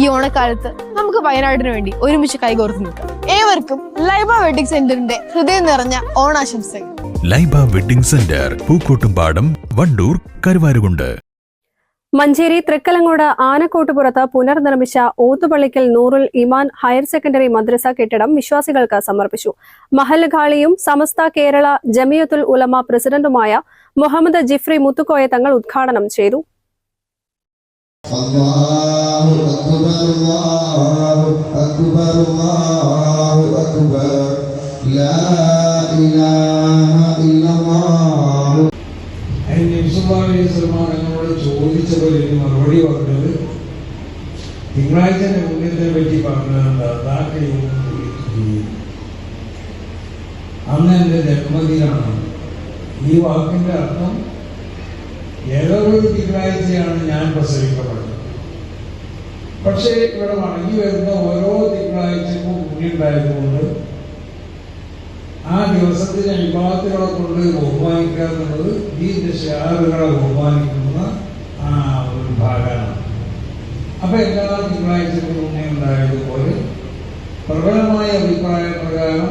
ഈ ഓണക്കാലത്ത് നമുക്ക് വയനാടിന് വേണ്ടി ഒരുമിച്ച് കൈകോർത്ത് നിൽക്കാം. ഏവർക്കും ലൈബ വെഡിങ് സെന്ററിന്റെ ഹൃദയം നിറഞ്ഞ ഓണാശംസകൾ. Laiba wedding centre Pookkottumpadam Wandoor Karuvarakundu. Manjeri Thrikkalangode ആനക്കോട്ടുപുറത്ത് പുനർനിർമ്മിച്ച ഓത്തുപള്ളിക്കൽ നൂറുൽ ഇമാൻ ഹയർ സെക്കൻഡറി മദ്രസ കെട്ടിടം വിശ്വാസികൾക്ക് സമർപ്പിച്ചു. മഹൽഖാളിയും സമസ്ത കേരള ജമിയത്തുൽ ഉലമ പ്രസിഡന്റുമായ മുഹമ്മദ് ജിഫ്രി മുത്തുക്കോയ തങ്ങൾ ഉദ്ഘാടനം ചെയ്തു. أكبر الله أكبر الله أكبر لا إله إلا الله അതിന് നിമിഷമാനങ്ങളോട് ചോദിച്ചപ്പോൾ എനിക്ക് മറുപടി പറഞ്ഞത് തിങ്കളാഴ്ച പുണ്യത്തിനെ പറ്റി പറഞ്ഞത് അതാക്ക് അന്ന് എൻ്റെ ജന്മദിനാണ് ഈ വാക്കിന്റെ അർത്ഥം ഏതോ ഒരു തിങ്കളാഴ്ചയാണ് ഞാൻ പ്രസവിക്കപ്പെട്ടത് പക്ഷേ ഇവിടെ മടങ്ങി വരുന്ന ഓരോ തിങ്കളാഴ്ചക്കും പുണ്യുണ്ടായതുകൊണ്ട് ആ ദിവസത്തിന്റെ വിഭാഗത്തിലൂടെ കൊണ്ട് ബഹുമാനിക്കുക എന്നുള്ളത് ഈ ഷെയറുകളെ ബഹുമാനിക്കുന്ന ആ ഒരു ഭാഗമാണ്. അപ്പൊ എല്ലാ തിങ്കളാഴ്ചക്കും മുന്നേ ഉണ്ടായതുപോലെ പ്രബലമായ അഭിപ്രായ പ്രകാരം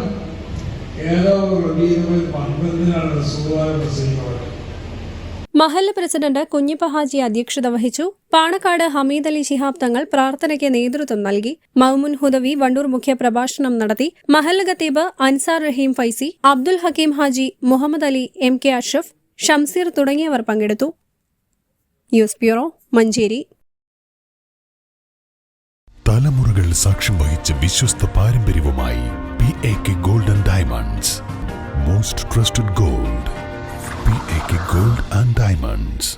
ഏതോ ഒരു റബീനുകൾ പന്ത്രണ്ടിനാണ് സുഖമായ പ്രസംഗിക്കുന്നത് മഹല്ല് പ്രസിഡന്റ് കുഞ്ഞിപ്പ ഹാജി അധ്യക്ഷത വഹിച്ചു. പാണക്കാട് ഹമീദ് അലി ശിഹാബ് തങ്ങൾ പ്രാർത്ഥനയ്ക്ക് നേതൃത്വം നൽകി. മൗമുൻ ഹുദവി വണ്ടൂർ മുഖ്യ പ്രഭാഷണം നടത്തി. മഹല്ല ഖത്തീബ് അൻസാർ റഹീം ഫൈസി അബ്ദുൽ ഹക്കീം ഹാജി മുഹമ്മദ് അലി എം കെ അഷ്റഫ് ഷംസീർ തുടങ്ങിയവർ പങ്കെടുത്തു. News bureau Manjeri. തലമുറകൾ സാക്ഷ്യം വഹിച്ച വിശ്വസ്ത പാരമ്പര്യവുമായി P A K golden diamonds. Most trusted gold. hands.